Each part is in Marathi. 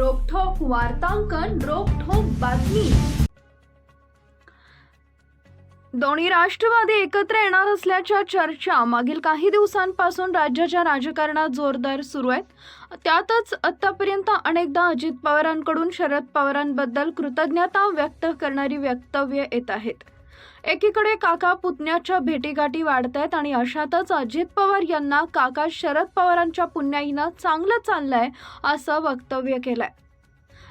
रोखोक वार्तांकन रोखोक बातमी. दोन्ही राष्ट्रवादी एकत्र येणार असल्याच्या चर्चा मागील काही दिवसांपासून राज्याच्या राजकारणात जोरदार सुरू आहेत. त्यातच आतापर्यंत अनेकदा अजित पवारांकडून शरद पवारांबद्दल कृतज्ञता व्यक्त करणारी वक्तव्य येत आहेत. एकीकडे काका पुतण्याच्या भेटीगाठी वाढत आहेत आणि अशातच अजित पवार यांना काका शरद पवारांच्या पुण्याईनं चांगलं चाललंय असं वक्तव्य केलंय.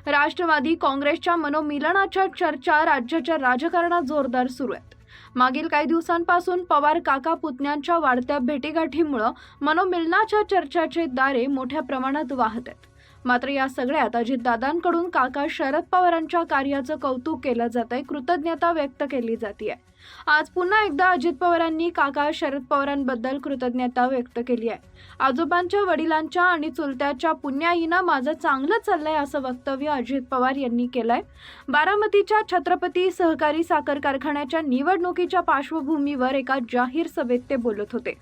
राष्ट्रवादी काँग्रेसच्या मनोमिलनाच्या चर्चा राज्याच्या राजकारणात जोरदार सुरू आहेत. मागील काही दिवसांपासून पवार काका पुतण्यांच्या वाढत्या भेटीगाठीमुळं मनोमिलनाच्या चर्चाचे दारे मोठ्या प्रमाणात वाहत आहेत. मात्र या सगळ्यात अजितदादांकडून काका शरद पवारांच्या कार्याचं कौतुक केलं जात आहे कृतज्ञता व्यक्त केली जाते आज पुन्हा एकदा अजित पवारांनी काका शरद पवारांबद्दल कृतज्ञता व्यक्त केली आहे. आजोबांच्या वडिलांच्या आणि चुलत्याच्या पुण्याईनं माझं चांगलं चाललंय असं वक्तव्य अजित पवार यांनी केलंय. बारामतीच्या छत्रपती सहकारी साखर कारखान्याच्या निवडणुकीच्या पार्श्वभूमीवर एका जाहीर सभेत ते बोलत होते.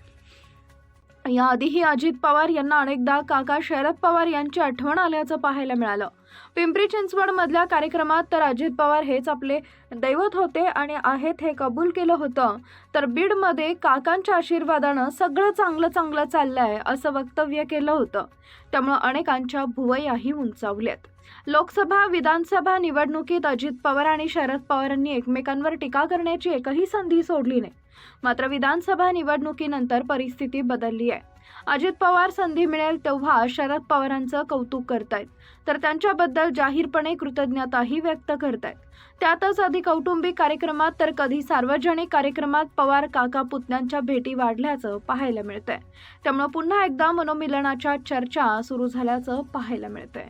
याआधीही अजित पवार यांना अनेकदा काका शरद पवार यांची आठवण आल्याचं पाहायला मिळालं. पिंपरी चिंचवडमधल्या कार्यक्रमात तर अजित पवार हेच आपले दैवत होते आणि आहेत हे कबूल केलं होतं. तर बीडमध्ये काकांच्या आशीर्वादानं सगळं चांगलं चांगलं चाललं आहे असं वक्तव्य केलं होतं. त्यामुळं अनेकांच्या भुवयाही उंचावल्यात. लोकसभा विधानसभा निवडणुकीत अजित पवार आणि शरद पवारांनी एकमेकांवर टीका करण्याची एकही संधी सोडली नाही. मात्र विधानसभा निवडणुकीनंतर परिस्थिती बदलली आहे. अजित पवार संधी मिळेल तेव्हा शरद पवारांचं कौतुक करतायत. तर त्यांच्याबद्दल जाहीरपणे कृतज्ञताही व्यक्त करतायत. त्यातच आधी कौटुंबिक कार्यक्रमात तर कधी सार्वजनिक कार्यक्रमात पवार काका पुतण्यांच्या भेटी वाढल्याचं पाहायला मिळतंय. त्यामुळे पुन्हा एकदा मनोमिलनाच्या चर्चा सुरू झाल्याचं पाहायला मिळतंय.